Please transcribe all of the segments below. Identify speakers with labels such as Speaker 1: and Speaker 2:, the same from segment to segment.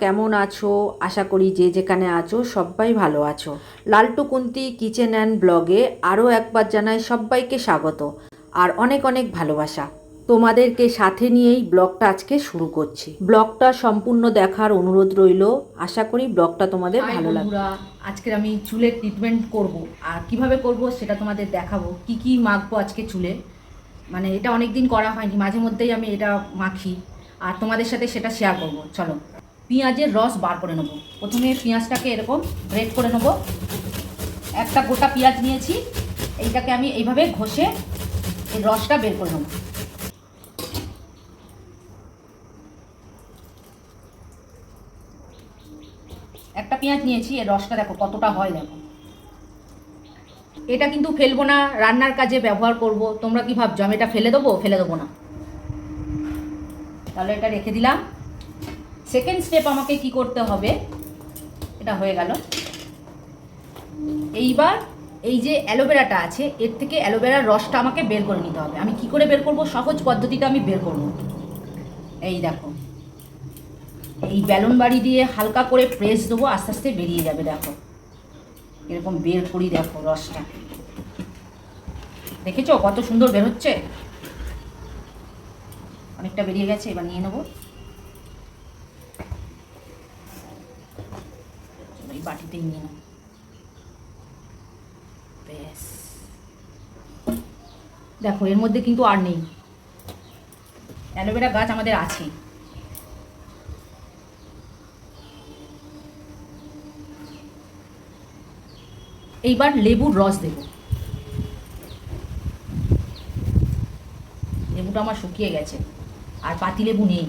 Speaker 1: কেমন আছো? আশা করি যে যেখানে আছো সবাই ভালো আছো। লালটু কুন্তি কিচেন অ্যান্ড ব্লগে আরও একবার জানাই সবাইকে স্বাগত আর অনেক অনেক ভালোবাসা। তোমাদেরকে সাথে নিয়েই ব্লগটা আজকে শুরু করছি। ব্লগটা সম্পূর্ণ দেখার অনুরোধ রইল। আশা করি ব্লগটা তোমাদের ভালো লাগবে
Speaker 2: আজকের আমি চুলের ট্রিটমেন্ট করব। আর কীভাবে করব সেটা তোমাদের দেখাবো। কি কি মাখবো আজকে চুলে? মানে এটা অনেক দিন করা হয়নি মাঝে মধ্যেই আমি এটা মাখি। আর তোমাদের সাথে সেটা শেয়ার করব। চলো। পেঁয়াজের রস বার করে নেব। প্রথমে পেঁয়াজটাকে এরকম গ্রেট করে নেব। একটা গোটা পেঁয়াজ নিয়েছি, এইটাকে আমি এইভাবে ঘষে এই রসটা বের করে নেব। একটা পেঁয়াজ নিয়েছি এর রসটা দেখো কতটা হয় দেখো। এটা কিন্তু ফেলব না, রান্নার কাজে ব্যবহার করব। তোমরা কি ভাবছ, আমি এটা ফেলে দেবো? ফেলে দেবো না। তাহলে এটা রেখে দিলাম। সেকেন্ড স্টেপ আমাকে কি করতে হবে? এটা হয়ে গেল। এইবার এই যে অ্যালোভেরাটা আছে, এর থেকে অ্যালোভেরার রসটা আমাকে বের করে নিতে হবে। আমি কি করে বের করব? সহজ পদ্ধতিটা আমি বের করব। এই দেখো। এই ব্যালুন বাড়ি দিয়ে হালকা করে প্রেস দেবো, আস্তে আস্তে বেরিয়ে যাবে, দেখো। এরকম বের করি, দেখো, রসটা। দেখেছ কত সুন্দর বের হচ্ছে? অনেকটা বেরিয়ে গেছে, এবার নিয়ে নেব। বাটিতেই নিয়ে ব্যাস। দেখো, এর মধ্যে কিন্তু আর নেই। অ্যালোভেরা গাছ আমাদের আছে। এইবার লেবুর রস দেব। লেবুটা আমার শুকিয়ে গেছে, আর পাতি লেবু নেই।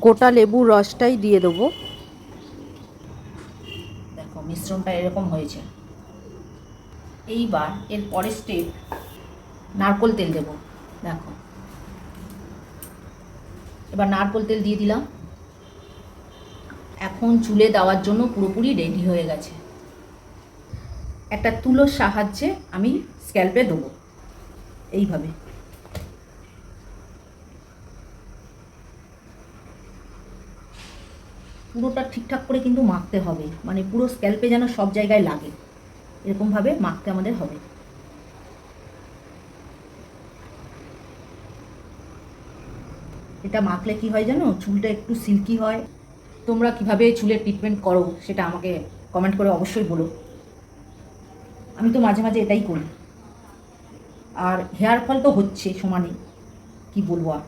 Speaker 1: গোটা লেবুর রসটাই দিয়ে দেবো।
Speaker 2: দেখো, মিশ্রণটা এরকম হয়েছে। এইবার এর পরের স্টেপ নারকোল তেল দেব। দেখো। এবার নারকোল তেল দিয়ে দিলাম। এখন চুলে দেওয়ার জন্য পুরোপুরি রেডি হয়ে গেছে। একটা তুলোর সাহায্যে আমি স্ক্যাল্পে দেবো। এইভাবে। পুরোটা ঠিকঠাক করে কিন্তু মাখতে হবে। মানে পুরো স্ক্যাল্পে যেন সব জায়গায় লাগে। এরকমভাবে মাখতে আমাদের হবে। এটা মাখলে কি হয় জানো? চুলটা একটু সিল্কি হয়। তোমরা কীভাবে চুলের ট্রিটমেন্ট করো, সেটা আমাকে কমেন্ট করে অবশ্যই বলো। আমি তো মাঝে মাঝে এটাই করি। আর হেয়ার ফল তো হচ্ছে সমানে। কি বলব আর?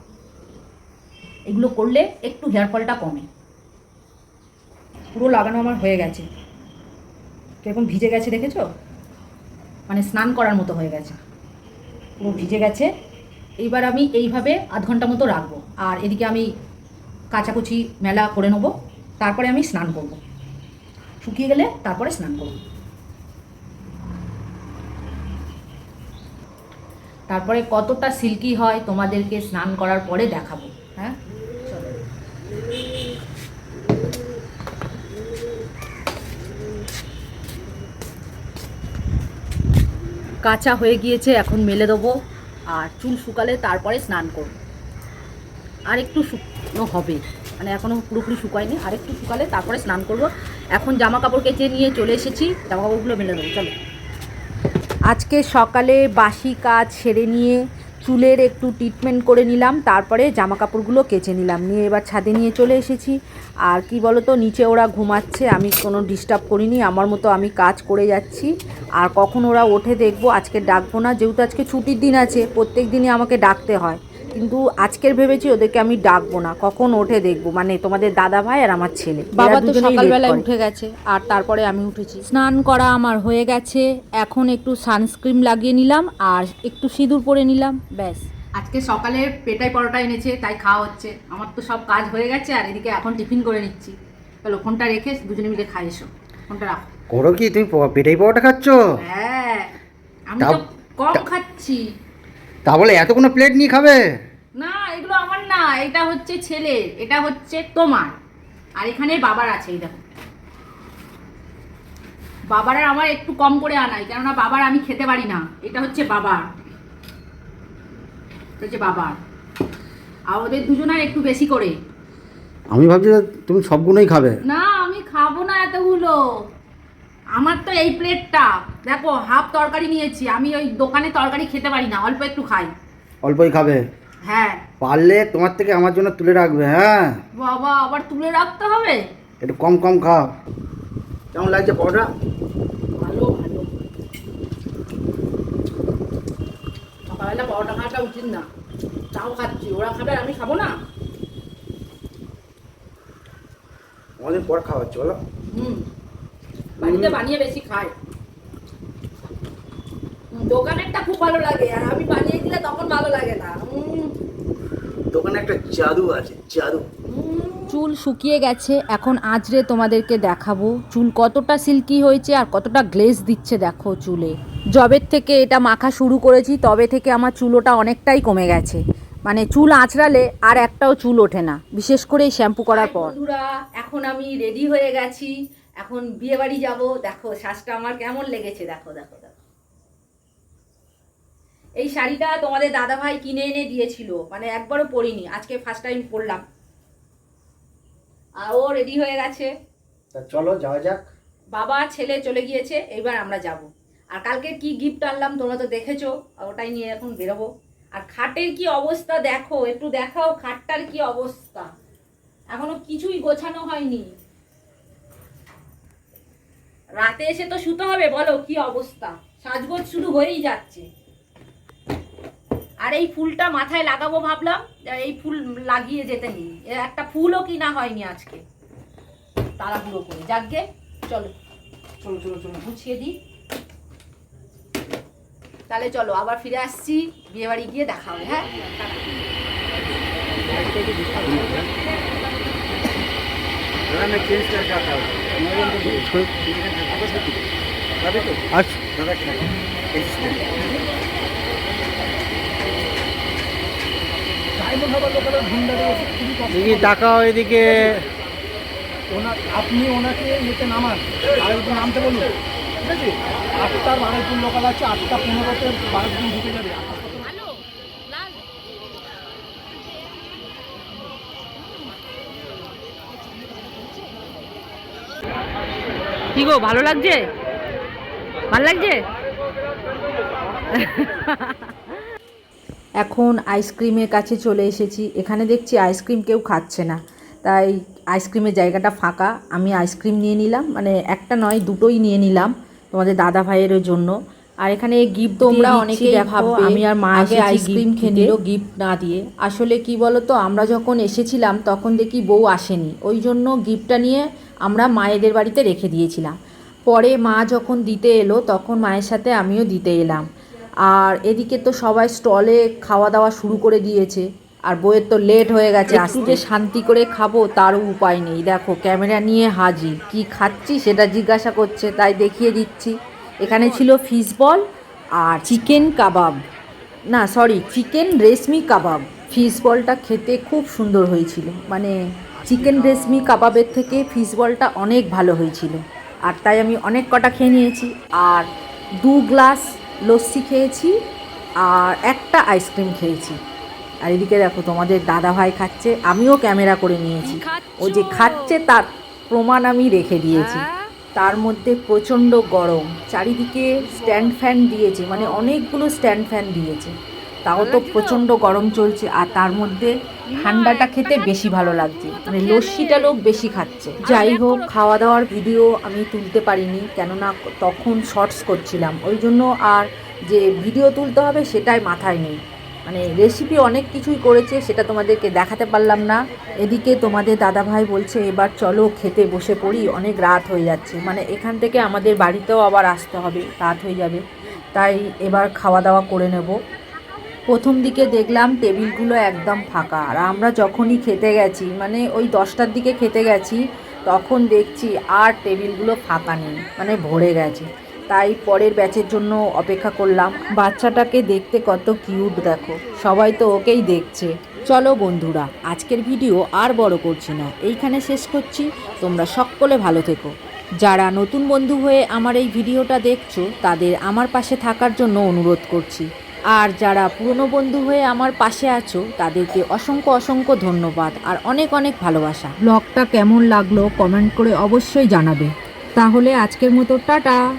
Speaker 2: এগুলো করলে একটু হেয়ার ফলটা কমে। পুরো লাগানো আমার হয়ে গেছে। কীরকম ভিজে গেছে দেখেছ? মানে স্নান করার মতো হয়ে গেছে। পুরো ভিজে গেছে। এইবার আমি এইভাবে আধ ঘণ্টা মতো রাখব। আর এদিকে আমি কাচাকুচি মেলা করে নেব। তারপরে আমি স্নান করব। শুকিয়ে গেলে তারপরে স্নান করব। তারপরে কতটা সিল্কি হয় তোমাদেরকে স্নান করার পরে দেখাবো হ্যাঁ চলো কাঁচা হয়ে গিয়েছে, এখন মেলে দেবো। আর চুল শুকালে তারপরে স্নান করব। আর একটু শুকনো হবে। মানে এখনও পুরোপুরি শুকায়নি। আর একটু শুকালে তারপরে স্নান করব। এখন জামা কাপড় কেচে নিয়ে চলে এসেছি। জামা কাপড়গুলো মেলে দেবো, চলো।
Speaker 1: আজকে সকালে বাসি কাজ সেরে নিয়ে চুলের একটু ট্রিটমেন্ট করে নিলাম, তারপরে জামা কাপড়গুলো কেচে নিলাম। নিয়ে এবার ছাদে নিয়ে চলে এসেছি। আর কি বলো তো নিচে ওরা ঘুমাচ্ছে, আমি কোনো ডিস্টার্ব করিনি, আমার মতো আমি কাজ করে যাচ্ছি। আর কখন ওরা ওঠে দেখব, আজকে ডাকবো না, যেহেতু আজকে ছুটির দিন আছে, প্রত্যেক দিনই আমাকে ডাকতে হয়। কিন্তু আজকের ভেবেছি ওদেরকে আমি ডাকবো না। কখন ওঠে দেখব। মানে তোমাদের দাদা ভাই আর আমার ছেলে।
Speaker 2: বাবা তো সকালবেলায় উঠে গেছে আর তারপরে আমি উঠেছি।
Speaker 1: স্নান করা আমার হয়ে গেছে। এখন একটু সানস্ক্রিন লাগিয়ে নিলাম আর একটু সিঁদুর পরে নিলাম ব্যাস।
Speaker 2: আজকে সকালে পেটাই পরোটা এনেছে তাই খাওয়া হচ্ছে। আমার তো সব কাজ হয়ে গেছে আর এদিকে এখন টিফিন করে নিচ্ছি। চলো ফোনটা রেখে দুজনে মিলে খাই এসো। ফোনটা রাখো।
Speaker 3: করো কি? তুমি পেটাই পাওয়াটা খাচ্ছ?
Speaker 2: হ্যাঁ। আমি তো কম খাচ্ছি।
Speaker 3: তা বলে এতগুলো প্লেট নিয়ে খাবে?
Speaker 2: না এগুলো আমার না এটা হচ্ছে ছেলে এটা হচ্ছে তোমার। আর এখানে বাবার আছে এই দেখো। বাবার আমার একটু কম করে আনাই কেননা বাবার আমি খেতে পারি না। এটা হচ্ছে বাবার। হচ্ছে বাবার। আর ওদের দুজনের একটু বেশি করে।
Speaker 3: আমি ভাবছি তুমি সবগুলোই খাবে।
Speaker 2: না আমি খাব না এতগুলো। আমার তো এই প্লেটটা দেখো হাফ তরকারি নিয়েছি আমি ওই দোকানে তরকারি খেতে পারি না অল্প একটু খাই।
Speaker 3: অল্পই খাবে?
Speaker 2: হ্যাঁ।
Speaker 3: পারলে তোমার থেকে আমার জন্য তুলে রাখবে হ্যাঁ?
Speaker 2: বাবা আবার তুলে রাখতে হবে?
Speaker 3: একটু কম কম খাও। কেমন লাগছে পরোটা?
Speaker 2: ভালো ভালো। সকালবেলা পরোটা খাওয়াটা উচিত না। তাও খাচ্ছি ওরা খাবে আর আমি খাব না?
Speaker 3: অনেক পর খাওয়াচ্ছে বলো।
Speaker 2: হুম। বাড়িতে বানিয়ে বেশি হুম, দোকানেরটা খুব ভালো লাগে আর আমি বানিয়ে দিলে তখন ভালো লাগে না।
Speaker 3: দোকানে একটা জাদু আছে জাদু।
Speaker 1: চুল শুকিয়ে গেছে এখন আজরে তোমাদেরকে দেখাবো চুল কতটা সিল্কি হয়েছে আর কতটা গ্লেজ দিচ্ছে দেখো চুলে। জবের থেকে এটা মাখা শুরু করেছি তবে থেকে আমার চুলোটা অনেকটাই কমে গেছে। মানে চুল আঁচড়ালে আর একটাও চুল ওঠে না বিশেষ করে এই শ্যাম্পু করার পর।
Speaker 2: বন্ধুরা এখন আমি রেডি হয়ে গেছি এখন বিয়ে বাড়ি যাব। দেখো শ্বাসটা আমার কেমন লেগেছে দেখো দেখো। এই শাড়িটা তোমাদের দাদা ভাই কিনে এনে দিয়েছিল মানে একবারও পরিনি আজকে ফার্স্ট টাইম পরলাম। আর ও রেডি হয়ে গেছে।
Speaker 3: চলো যাওয়া যাক।
Speaker 2: বাবা ছেলে চলে গিয়েছে এবার আমরা যাব। আর কালকে কি গিফট আনলাম তোমরা তো দেখেছ ওটাই নিয়ে এখন বেরোবো। আর খাটের কি অবস্থা দেখো একটু দেখাও খাটটার কি অবস্থা। এখনও কিছুই গোছানো হয়নি। রাতে এসে তো শুতে হবে বলো কি অবস্থা? সাজগোজ শুরু হয়েই যাচ্ছে। আর এই ফুলটা মাথায় লাগাবো ভাবলাম এই ফুল লাগিয়ে যেতে নেই। একটা ফুলও কিনা হয়নি আজকে। তাড়াহুড়ো করে। যাকগে চলো। চলো চলো চলো। গুছিয়ে দিই। তাহলে চলো আবার ফিরে আসছি। বিয়ে বাড়ি গিয়ে দেখা হবে হ্যাঁ।
Speaker 3: আচ্ছা। দেখি তাকাও এদিকে।
Speaker 4: ওনার আপনি ওনাকে নিতে নামান। আরেকজন নামতে বলুন। ঠিক আছে আটটার বারোজন লোকাল আছে আটটা পনেরোতে বারোজন ঢুকে যাবে।
Speaker 2: কি গো ভালো লাগছে? ভালো লাগছে?
Speaker 1: এখন আইসক্রিমের কাছে চলে এসেছি। এখানে দেখছি আইসক্রিম কেউ খাচ্ছে না। তাই আইসক্রিমের জায়গাটা ফাঁকা। আমি আইসক্রিম নিয়ে নিলাম। মানে একটা নয় দুটোই নিয়ে নিলাম তোমাদের দাদা ভাইয়ের জন্য। আর এখানে গিফট তোমরা অনেকেই ভাববে আমি আর মা আগে আইসক্রিম খেয়ে নিল গিফট না দিয়ে। আসলে কি বলো তো আমরা যখন এসেছিলাম তখন দেখি বউ আসেনি। ওই জন্য গিফটটা নিয়ে আমরা মায়েদের বাড়িতে রেখে দিয়েছিলাম। পরে মা যখন দিতে এলো তখন মায়ের সাথে আমিও দিতে এলাম। আর এদিকে তো সবাই স্টলে খাওয়া দাওয়া শুরু করে দিয়েছে। আর বইয়ের তো লেট হয়ে গেছে একটু যে শান্তি করে খাব তারও উপায় নেই। দেখো ক্যামেরা নিয়ে হাজির কি খাচ্ছি সেটা জিজ্ঞাসা করছে তাই দেখিয়ে দিচ্ছি। এখানে ছিল ফিশ বল আর চিকেন কাবাব না sorry chicken reshmi kebab fish বলটা খেতে খুব সুন্দর হয়েছিল। মানে চিকেন রেশমি কাবাবের থেকে ফিশ বলটা অনেক ভালো হয়েছিল। আর তাই আমি অনেক কটা খেয়ে নিয়েছি। আর দু গ্লাস লস্যি খেয়েছি আর একটা আইসক্রিম খেয়েছি। আর এদিকে দেখো তোমাদের দাদা ভাই খাচ্ছে আমিও ক্যামেরা করে নিয়েছি। ও যে খাচ্ছে তার প্রমাণ আমি রেখে দিয়েছি। তার মধ্যে প্রচণ্ড গরম চারিদিকে স্ট্যান্ড ফ্যান দিয়েছে মানে অনেকগুলো স্ট্যান্ড ফ্যান দিয়েছে। তাও তো প্রচণ্ড গরম চলছে আর তার মধ্যে ঠান্ডাটা খেতে বেশি ভালো লাগছে। মানে লস্যিটা লোক বেশি খাচ্ছে। যাই হোক খাওয়া দাওয়ার ভিডিও আমি তুলতে পারিনি, কেননা তখন শর্টস করছিলাম। ওই জন্য আর যে ভিডিও তুলতে হবে সেটাই মাথায় নেই। মানে রেসিপি অনেক কিছুই করেছে, সেটা তোমাদেরকে দেখাতে পারলাম না। এদিকে তোমাদের দাদা ভাই বলছে, এবার চলো খেতে বসে পড়ি, অনেক রাত হয়ে যাচ্ছে। মানে এখান থেকে আমাদের বাড়িতেও আবার আসতে হবে, রাত হয়ে যাবে। তাই এবার খাওয়া দাওয়া করে নেব। প্রথম দিকে দেখলাম টেবিলগুলো একদম ফাঁকা। আর আমরা যখনই খেতে গেছি মানে ওই দশটার দিকে খেতে গেছি, তখন দেখছি আর টেবিলগুলো ফাঁকা নেই মানে ভরে গেছে। তাই পরের ব্যাচের জন্য অপেক্ষা করলাম। বাচ্চাটাকে দেখতে কত কিউট, দেখো। সবাই তো ওকেই দেখছে। চলো বন্ধুরা, আজকের ভিডিও আর বড় করছি না। এইখানে শেষ করছি। তোমরা সকলে ভালো থেকো। যারা নতুন বন্ধু হয়ে আমার এই ভিডিওটা দেখছ, তাদের আমার পাশে থাকার জন্য অনুরোধ করছি। আর যারা পুরনো বন্ধু হয়ে আমার পাশে আছো, তাদেরকে অসংখ্য অসংখ্য ধন্যবাদ আর অনেক অনেক ভালোবাসা। ব্লগটা কেমন লাগল কমেন্ট করে অবশ্যই জানাবে। তাহলে আজকের মতো টাটা।